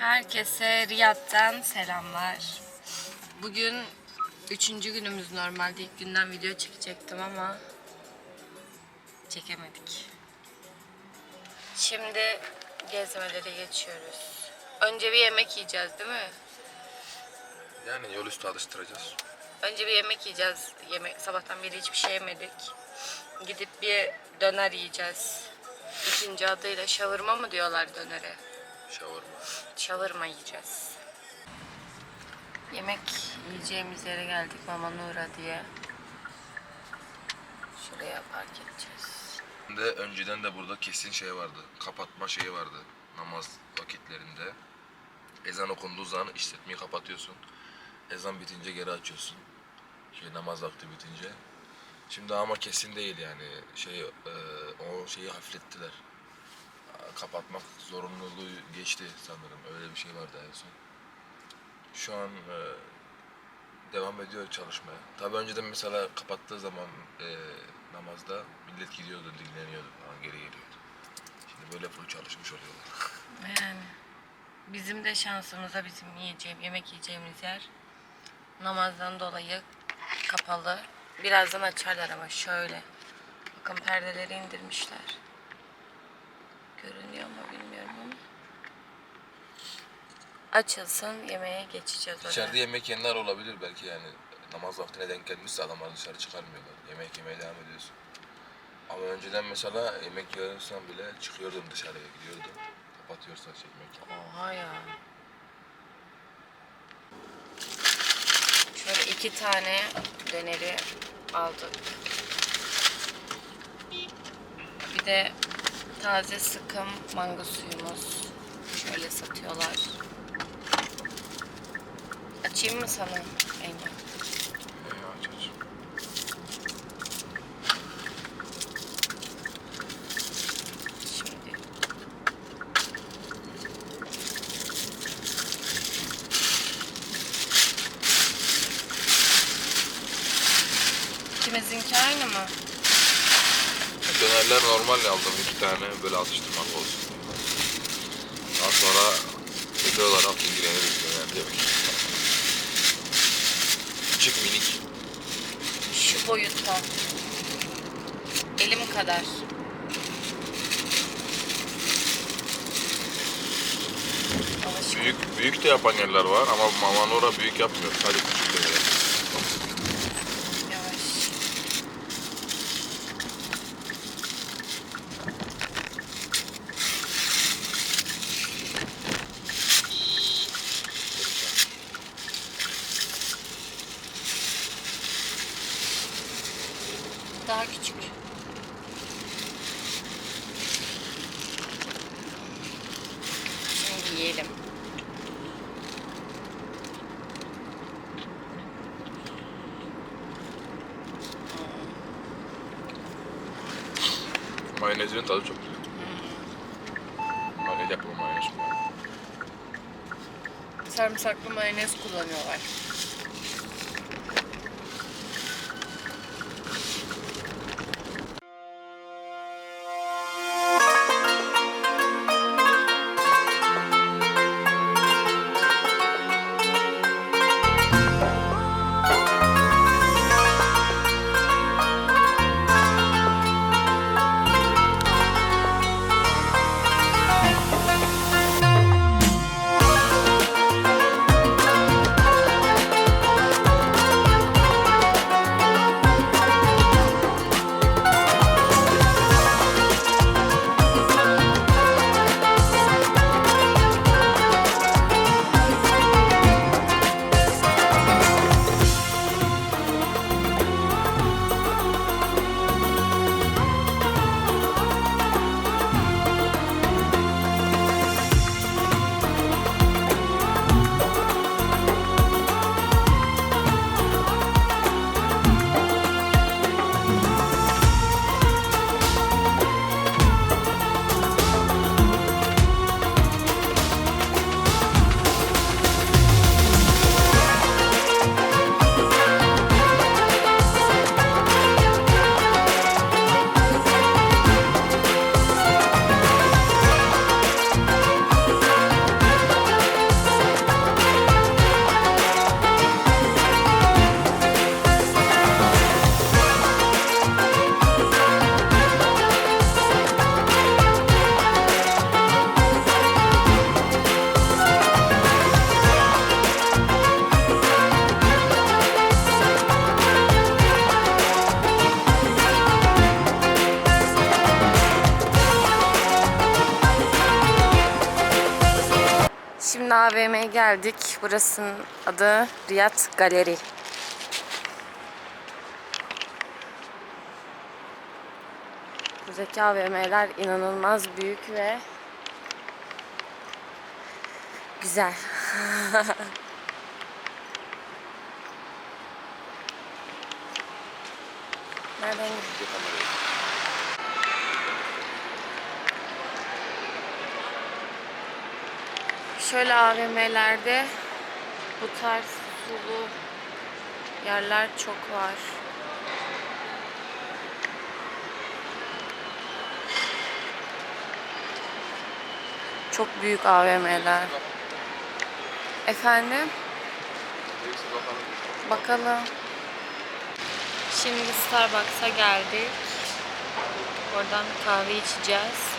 Herkese Riyad'dan selamlar. Bugün üçüncü günümüz normalde ilk günden video çekecektim ama çekemedik. Şimdi gezmelere geçiyoruz. Önce bir yemek yiyeceğiz değil mi? Yani yol üstü alıştıracağız. Önce bir yemek yiyeceğiz. Yemek, sabahtan beri hiçbir şey yemedik. Gidip bir döner yiyeceğiz. İkinci adıyla şavırma mı diyorlar dönere? Şavurma. Şavırma yiyeceğiz. Yemek yiyeceğimiz yere geldik Mama Nura diye. Şuraya park edeceğiz. De önceden de burada kesin şey vardı. Kapatma şeyi vardı. Namaz vakitlerinde. Ezan okunduğu zaman işletmeyi kapatıyorsun. Ezan bitince geri açıyorsun. Şey namaz vakti bitince. Şimdi ama kesin değil yani. Şey e, o şeyi hafiflettiler. Kapatmak zorunluluğu geçti sanırım. Öyle bir şey vardı en son. Şu an e, devam ediyor çalışmaya. Tabii önceden mesela kapattığı zaman e, namazda millet gidiyordu, dinleniyordu falan geri geliyordu. Şimdi böyle full çalışmış oluyorlar. Yani bizim de şansımıza bizim yiyeceğim, yemek yiyeceğimiz yer namazdan dolayı kapalı. Birazdan açarlar ama şöyle. Bakın perdeleri indirmişler. Görünüyor mu bilmiyorum ama. Açılsın yemeğe geçeceğiz oraya. Yemek yiyenler olabilir belki yani. Namaz vaktine denk gelmişse adamlar dışarı çıkarmıyorlar. Yemek yemeye devam ediyorsun. Ama önceden mesela yemek yiyorsan bile çıkıyordum dışarıya gidiyordum. Kapatıyorsan çekmek. Oha ya. Şöyle iki tane döneri aldık. Bir de taze sıkım mango suyumuz. Şöyle satıyorlar. Açayım mı sana Eymen? Ee, aç aç. Şimdi. İkimizinki aynı mı? Dönerler normal aldım iki tane böyle atıştırmak olsun. Daha sonra özel olarak ilgileniriz döner yemek. Küçük minik. Şu boyutta. Elim kadar. Büyük büyük de yapan yerler var ama Mamanora büyük yapmıyor. Sadece küçük dönüyor. Yavaş. Daha küçük. Şimdi yiyelim. Mayonezin tadı çok güzel. Mayonez yapımı mayonez. Sarımsaklı mayonez kullanıyorlar. Geldik. Burasının adı Riyad Galeri. Buradaki AVM'ler inanılmaz büyük ve güzel. Nereden gidiyor? Şöyle AVM'lerde bu tarz sulu yerler çok var. Çok büyük AVM'ler. Efendim? Bakalım. Şimdi Starbucks'a geldik. Oradan kahve içeceğiz.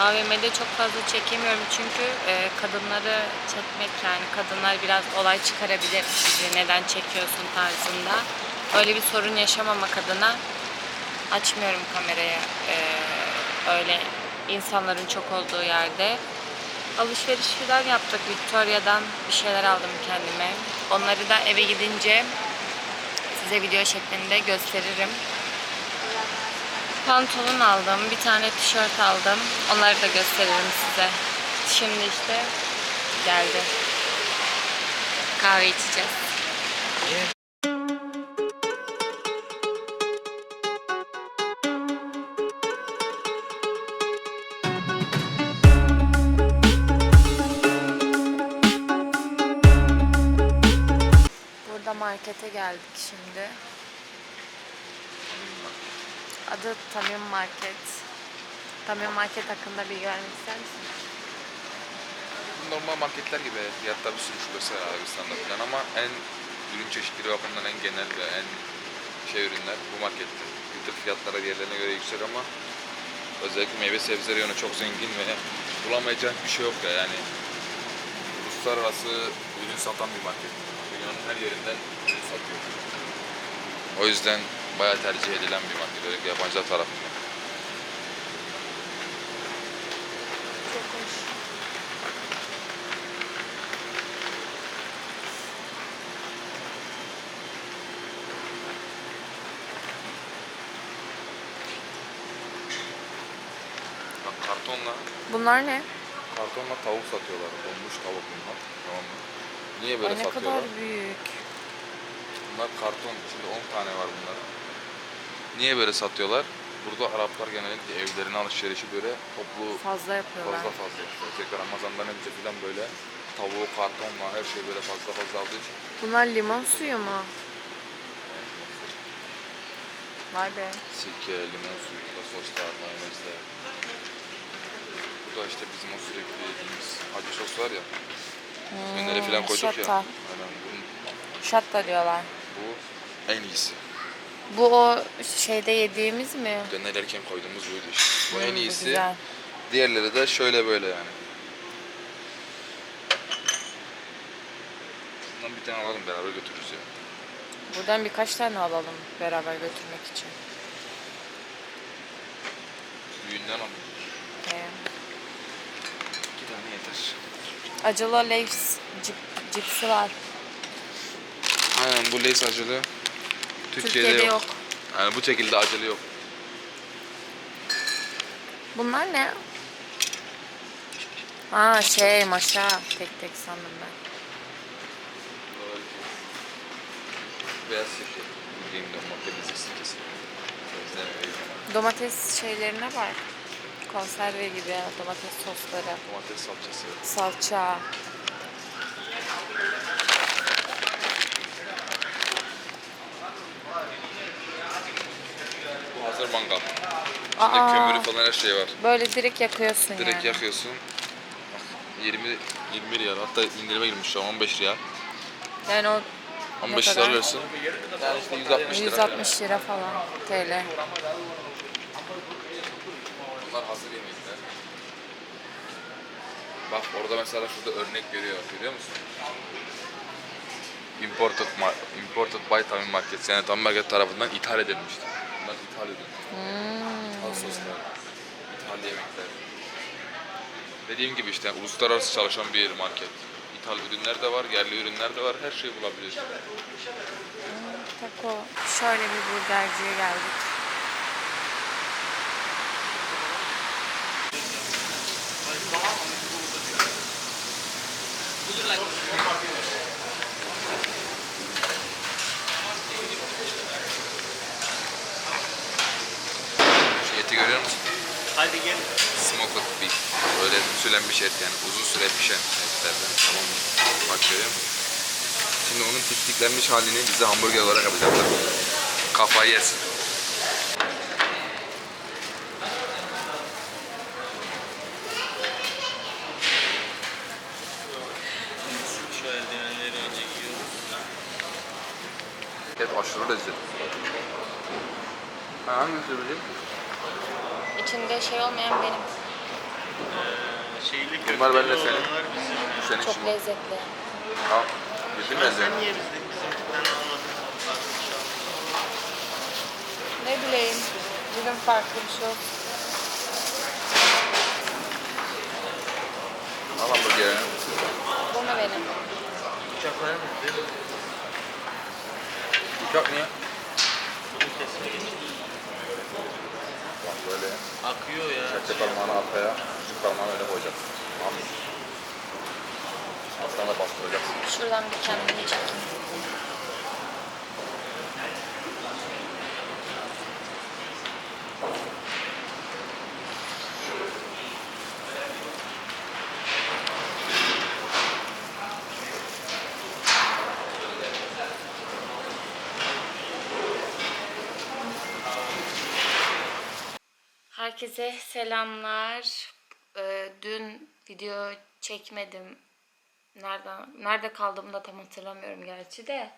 AVM'de çok fazla çekemiyorum çünkü e, kadınları çekmek yani kadınlar biraz olay çıkarabilir bizi neden çekiyorsun tarzında. Öyle bir sorun yaşamamak adına açmıyorum kamerayı e, öyle insanların çok olduğu yerde. Alışveriş falan yaptık. Victoria'dan bir şeyler aldım kendime. Onları da eve gidince size video şeklinde gösteririm. Pantolon aldım, bir tane tişört aldım. Onları da gösteririm size. Şimdi işte geldi. Kahve içeceğiz. Adı Tamim Market. Tamim Market hakkında bilgi vermek ister misin? Normal marketler gibi fiyatlar bir sürü şubesi var Arabistan'da falan ama en ürün çeşitleri bakımından en genel ve en şey ürünler bu markette. Bir tık fiyatlara diğerlerine göre yüksek ama özellikle meyve sebze reyonu çok zengin ve bulamayacak bir şey yok ya yani. Uluslararası ürün satan bir market. Dünyanın her yerinden ürün satıyor. O yüzden bayağı tercih edilen bir market özellikle yabancılar tarafından. Çok hoş. Bak kartonla Bunlar ne? Kartonla tavuk satıyorlar. Donmuş tavuk bunlar. Tamam mı? Niye böyle Ay ne satıyorlar? kadar büyük. Bunlar karton. Şimdi 10 tane var bunlar. Niye böyle satıyorlar? Burada Araplar genellikle evlerine alışverişi böyle toplu Fazla yapıyorlar. fazla fazla yapıyor. Tekrar Ramazan'dan önce falan böyle tavuğu kartonla her şey böyle fazla fazla aldığı için. Bunlar limon suyu mu? Vay be. Sirke, limon suyu, da soslar, mayonezler. Bu da işte bizim o sürekli yediğimiz acı sos var ya. Önlere falan koyduk şata. ya. Aynen bunun, Şatta diyorlar. bu en iyisi. Bu o şeyde yediğimiz mi? Dönerken koyduğumuz buydu işte. Bu en Hmm, iyisi. Güzel. Diğerleri de şöyle böyle yani. Bundan bir tane alalım beraber götürürüz ya. Buradan birkaç tane alalım beraber götürmek için. Büyüğünden alalım. Ee, İki tane yeter. acılı Lay's cip, cipsi var. Aynen bu Lay's acılı. Türkiye'de, Türkiye'de yok. yok. Yani bu şekilde acılı yok. Bunlar ne? Aa şey maşa. Tek tek sandım ben. Beyaz sirke. Bildiğim domates sirkesi. Domates şeylerine var. Konserve gibi domates sosları. domates salçası. Salça. Bu hazır mangal. Aa. Kömürü falan her şey var. Böyle direkt yakıyorsun Direkt yani. yakıyorsun. Bak 20 20 riyal hatta indirime girmiş şu an 15 riyal. Yani o 15 kadar? lira veriyorsun. Yani işte 160 lira. 160 lira falan TL. Bunlar hazır yemekler. Bak orada mesela şurada örnek görüyor. Görüyor musun? Imported, ma- imported by Tamim Market. Yani Tamim Market tarafından ithal edilmiştir. Bunlar ithal edilmiş. Hmm. Soslar. İthal yemekler. Dediğim gibi işte uluslararası çalışan bir market. İthal ürünler de var, yerli ürünler de var. Her şeyi bulabiliyorsun. Taco. Şöyle bir burgerciye geldik. Şu eti görüyor musun? Hadi gel. Smoked beef. Böyle sülenmiş et yani uzun süre pişen etlerden. Tamam mı? Bak görüyor musun? Şimdi onun tiktiklenmiş halini bize hamburger olarak yapacaklar. Kafayı yesin. Şu eldivenleri önce giyiyoruz. Et aşırı lezzetli. Ha, hangisi bileyim? İçinde şey olmayan benim. Ee, şeyli Bunlar köfteli bende senin. bizim. Bu senin Çok için. lezzetli. Al. Yedin mi Sen eldiven? niye bizde bizimkinden almadın? Bak, Ne bileyim. Bugün farklı bir şey olsun. Al hamburgeri. Bu mu benim? Bıçaklar mı? Değil mi? Bıçak niye? Bunu kesme geçin. Bak böyle. Akıyor ya. Serçe parmağını arkaya, küçük parmağını öne koyacaksın. Tamam mı? Alttan da bastıracaksın. Şuradan bir kendimi çekeyim. Herkese selamlar. Ee, dün video çekmedim. Nereden nerede kaldığımı da tam hatırlamıyorum gerçi de.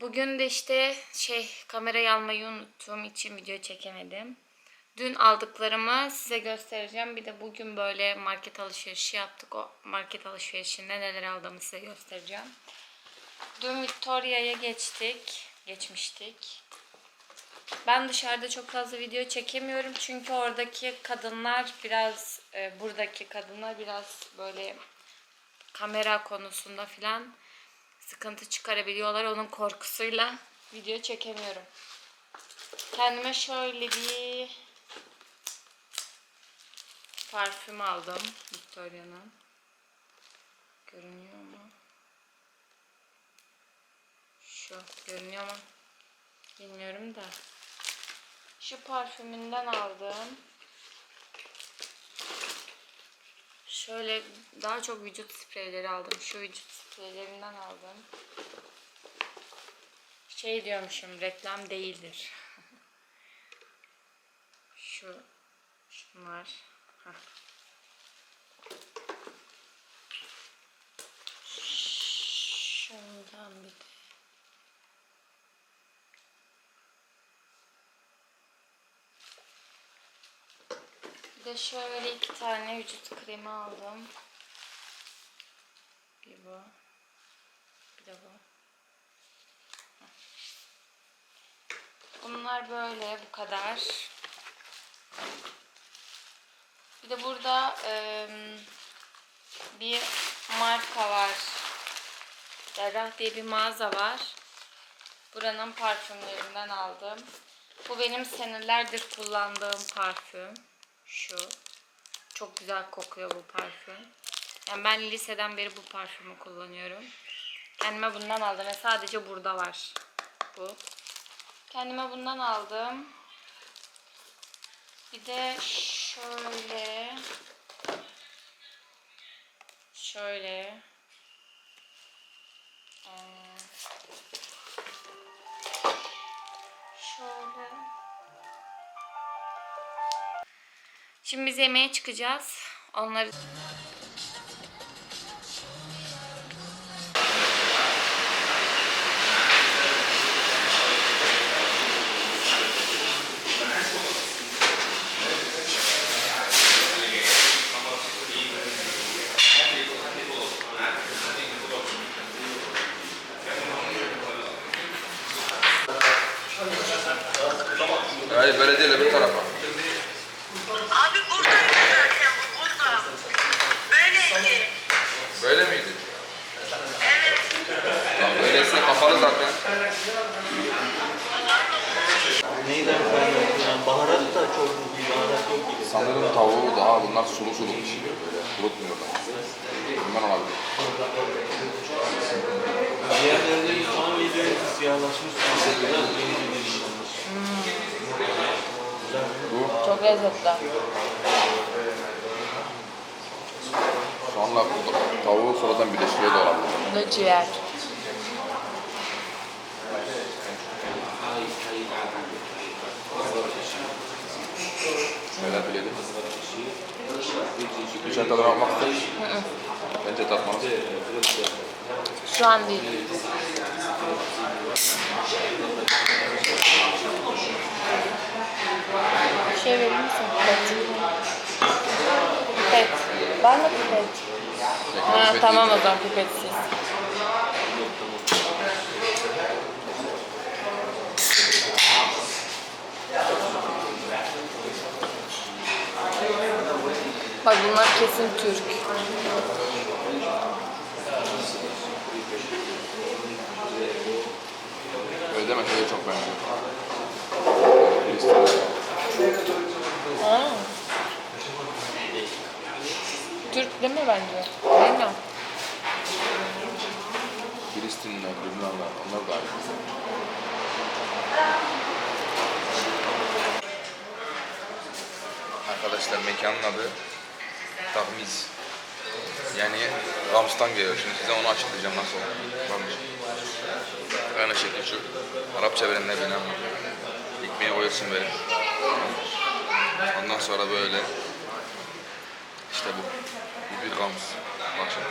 Bugün de işte şey kamerayı almayı unuttuğum için video çekemedim. Dün aldıklarımı size göstereceğim. Bir de bugün böyle market alışverişi yaptık. O market alışverişinde neler aldığımı size göstereceğim. Dün Victoria'ya geçtik. Geçmiştik. Ben dışarıda çok fazla video çekemiyorum çünkü oradaki kadınlar biraz e, buradaki kadınlar biraz böyle kamera konusunda filan sıkıntı çıkarabiliyorlar. Onun korkusuyla video çekemiyorum. Kendime şöyle bir parfüm aldım Victoria'nın. Görünüyor mu? Şu görünüyor mu? Bilmiyorum da. Şu parfümünden aldım. Şöyle daha çok vücut spreyleri aldım. Şu vücut spreylerinden aldım. Şey diyormuşum reklam değildir. Şu şunlar. Heh. Şundan bir de. De şöyle iki tane vücut kremi aldım. Bir bu. Bir de bu. Bunlar böyle bu kadar. Bir de burada em, bir marka var. Derrah diye bir mağaza var. Buranın parfümlerinden aldım. Bu benim senelerdir kullandığım parfüm. Şu. Çok güzel kokuyor bu parfüm. Yani ben liseden beri bu parfümü kullanıyorum. Kendime bundan aldım ve sadece burada var. Bu. Kendime bundan aldım. Bir de şöyle şöyle Ee, Şimdi biz yemeğe çıkacağız. Onları Hayır değil öbür tarafa. Abi buradaydı zaten bu burada. Kapalı zaten. Neyden yani baharat da çok iyi baharat yok gibi. Sanırım tavuğu daha bunlar sulu sulu pişiriyor böyle. Kurutmuyorlar. Bundan olabilir. Diğerlerinde bir soğan yediğiniz siyahlaşmış yeni bir olmuş. Bu Çok lezzetli. soğanla tavuğu sonradan birleştiriyor da olabilir. Bu da ciğer. Bilelim. Sütlü tadına bakmak ister misin? Bence tatmalısın. Şu an değil. Bir şey verir misin? Pipet. Pipet. Var mı pipet? Ha, tamam o zaman pipetsiz. Bak bunlar kesin Türk. Öyle deme şöyle çok benziyor. Ha. Türk değil mi bence? Bilmiyorum. Filistinliler, Lübnanlar, onlar da aynı. Arkadaşlar mekanın adı Tahmiz. Yani Rams'tan geliyor. Şimdi size onu açıklayacağım nasıl olmuş. Aynı şekil şu. Arapça bilenler beni anlar. Ekmeği koyuyorsun böyle. Ondan sonra böyle. İşte bu. Bu bir Rams. Bak şimdi.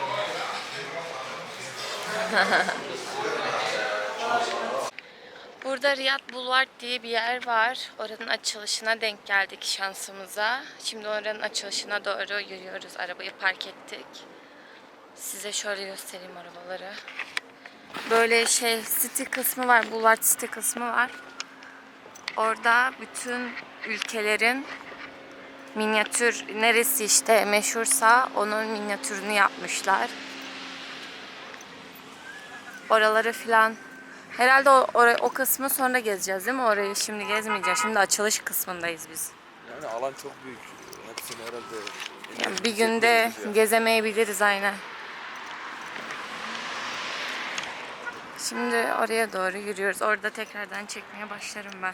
Burada Riyad Boulevard diye bir yer var. Oranın açılışına denk geldik şansımıza. Şimdi oranın açılışına doğru yürüyoruz. Arabayı park ettik. Size şöyle göstereyim arabaları. Böyle şey city kısmı var. Boulevard city kısmı var. Orada bütün ülkelerin minyatür neresi işte meşhursa onun minyatürünü yapmışlar. Oraları filan Herhalde o, orayı- o kısmı sonra gezeceğiz değil mi? Orayı şimdi gezmeyeceğiz. Şimdi açılış kısmındayız biz. Yani alan çok büyük. Hepsini herhalde... Yani bir günde gezemeyebiliriz aynen. Şimdi oraya doğru yürüyoruz. Orada tekrardan çekmeye başlarım ben.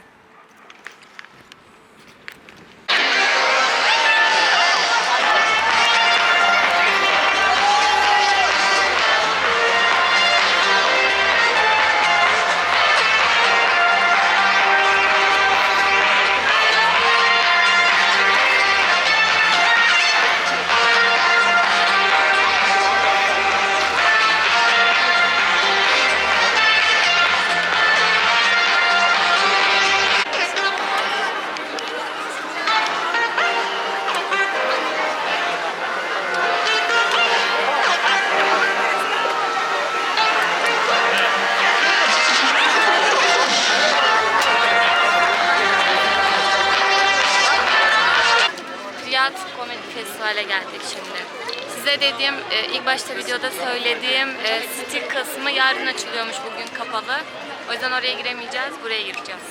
Yüzden oraya giremeyeceğiz, buraya gireceğiz.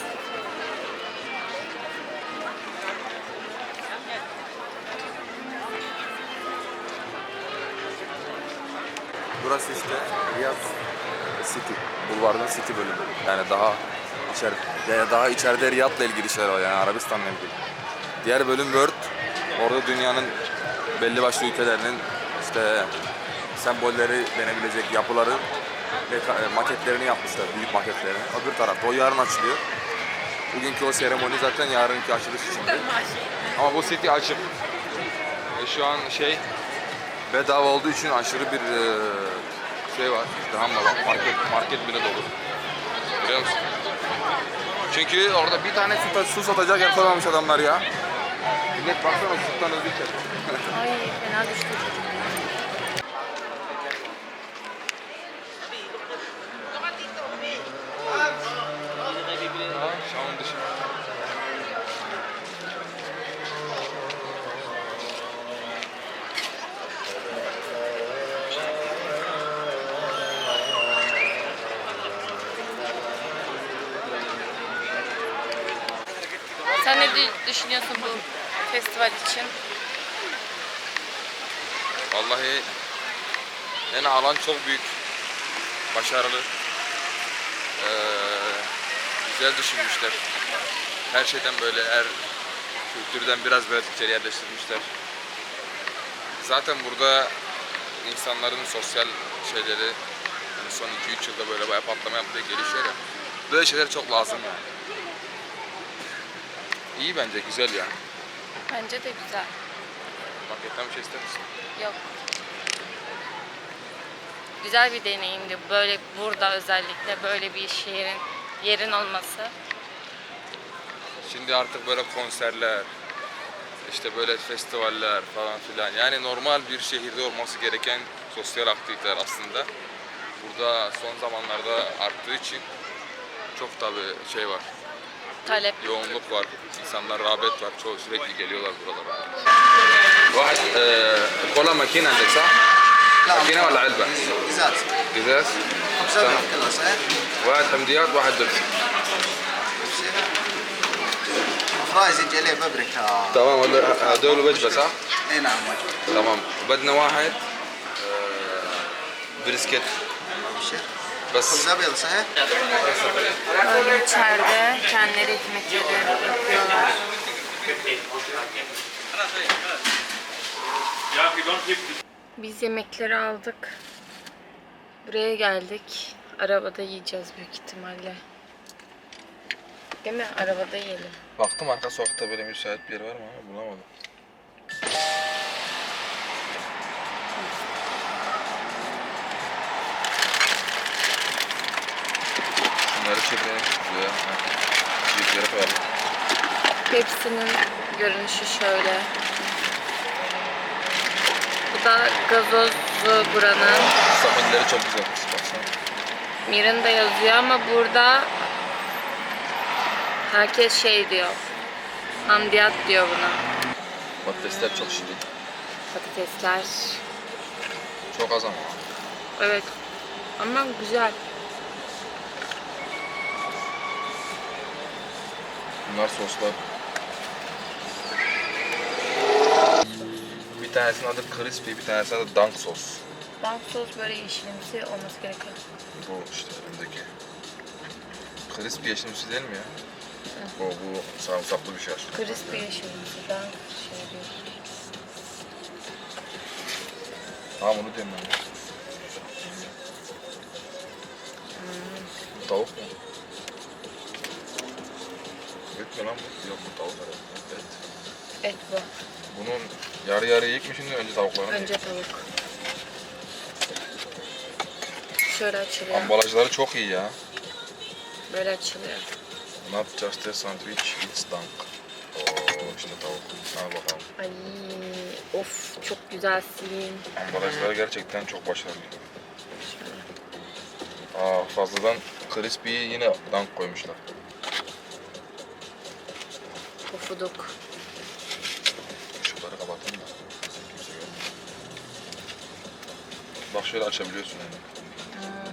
Burası işte Riyad City. Bulvardan City bölümü. Yani daha içer yani daha içeride Riyad'la ilgili şeyler var yani Arabistan'la ilgili. Diğer bölüm World. Orada dünyanın belli başlı ülkelerinin işte sembolleri denebilecek yapıları ve ka- e, maketlerini yapmışlar. Büyük maketlerini. Öbür tarafta o yarın açılıyor. Bugünkü o seremoni zaten yarınki açılış içindi. Ama bu city açık. Ve şu an şey bedava olduğu için aşırı bir e, şey var. İzdiham var. Market, market bile dolu. Biliyor musun? Çünkü orada bir tane su, su satacak yer koymamış adamlar ya. Millet baksana sütten öldü. Ay fena düştü. Sen ne dü- düşünüyorsun bu festival için? Vallahi yani alan çok büyük. Başarılı. Ee, güzel düşünmüşler. Her şeyden böyle her kültürden biraz biraz içeri yerleştirmişler. Zaten burada insanların sosyal şeyleri yani son 2-3 yılda böyle bayağı patlama yaptığı gelişiyor ya. Böyle şeyler çok lazım yani. İyi bence, güzel yani. Bence de güzel. Marketten bir şey ister misin? Yok. Güzel bir deneyimdi. Böyle burada özellikle böyle bir şehrin yerin olması. Şimdi artık böyle konserler, işte böyle festivaller falan filan. Yani normal bir şehirde olması gereken sosyal aktiviteler aslında. Burada son zamanlarda arttığı için çok tabi şey var, Talep. yoğunluk var, insanlar rağbet var, çoğu sürekli geliyorlar buralara. واحد كولا ماكينة عندك صح؟ ماكينة ولا علبة؟ ازاز إزاز؟ خمسة؟ واحد حمديات واحد دبس فرايز يجي عليه بابريكا تمام هدول وجبة صح؟ اي نعم وجبه تمام بدنا واحد بريسكت بس خبز ابيض صحيح؟ Böyle içeride kendileri ekmekleri yapıyorlar. Biz yemekleri aldık. Buraya geldik. Arabada yiyeceğiz büyük ihtimalle. Değil mi? Arabada yiyelim. Baktım arka sokakta böyle müsait bir yer var mı ama bulamadım. Şunları çekelim şuraya. Çiğitlere koyalım. Hepsinin görünüşü şöyle. Bu da gazozlu buranın. Sahilleri çok güzel. Baksana. Mirinda yazıyor ama burada herkes şey diyor. Andiyat diyor buna. Patatesler çok şirin. Patatesler. Çok az ama. Evet. Ama güzel. Bunlar soslar. Bir tanesinin adı crispy, bir tanesinin adı dunk sos. Dank sos böyle yeşilimsi olması gerekiyor. Bu işte öndeki. Crispy yeşilimsi değil mi ya? Bu, bu sarımsaklı bir şey aslında. Crispy yeşilimsi. Dank şey değil. Ha bunu diyorum ben. Bu tavuk mu? Et mi lan bu? Yok bu tavuk herhalde. Et. Et bu. Bunun yarı yarıya yiyik mi şimdi önce tavuklarını? Önce tavuk. Şöyle açılıyor. Ambalajları çok iyi ya. Böyle açılıyor. Not just a sandwich, it's dunk. Oo işte tavuk. Al bakalım. Ay of çok güzelsin. Ambalajları gerçekten çok başarılı. Aa fazladan crispy'yi yine dunk koymuşlar. Pofuduk. Işıkları kapatın da. Kimse görmüyor. Bak şöyle açabiliyorsun yani. Tamam mı?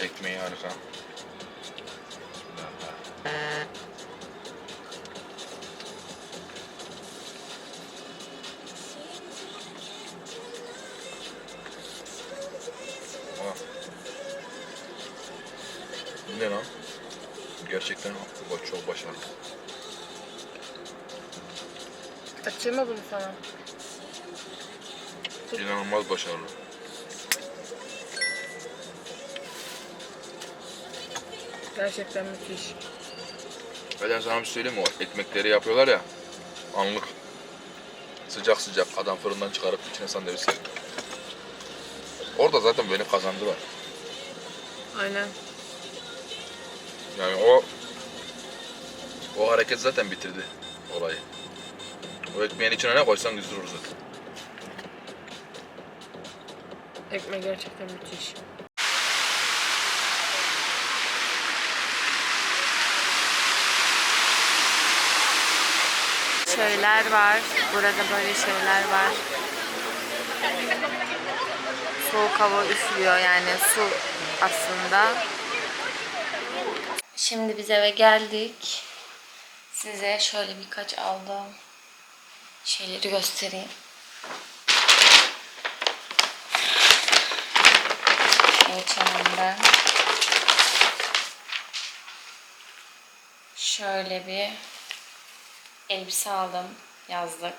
Ekmeği harika. Bismillah. Bunu sana? İnanılmaz başarılı. Gerçekten müthiş. Ben sana bir şey söyleyeyim mi? O ekmekleri yapıyorlar ya. Anlık. Sıcak sıcak adam fırından çıkarıp içine sandviç. Orada zaten beni kazandılar. Aynen. Yani o o hareket zaten bitirdi olayı. O ekmeğin içine ne koysan güzel olur zaten. Ekmek gerçekten müthiş. Şeyler var. Burada böyle şeyler var. Soğuk hava üflüyor yani su aslında. Şimdi biz eve geldik. Size şöyle birkaç aldığım şeyleri göstereyim. H&M'den şöyle bir elbise aldım yazlık.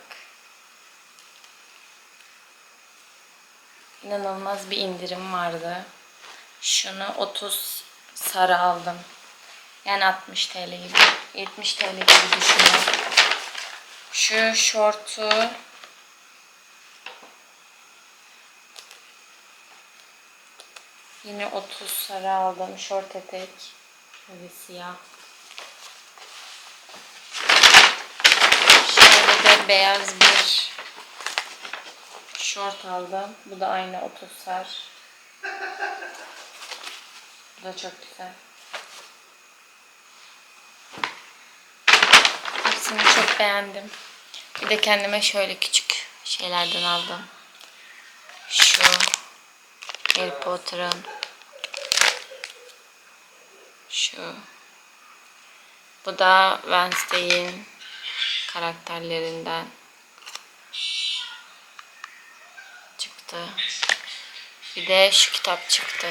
İnanılmaz bir indirim vardı. Şunu 30 sarı aldım. Yani 60 TL gibi. 70 TL gibi düşünün. Şu şortu yine 30 sarı aldım. Şort etek. Böyle siyah. Şöyle de beyaz bir şort aldım. Bu da aynı 30 sar. Bu da çok güzel. Hepsini çok beğendim. Bir de kendime şöyle küçük şeylerden aldım. Şu Harry Potter'ın şu bu da Wednesday'in karakterlerinden çıktı. Bir de şu kitap çıktı.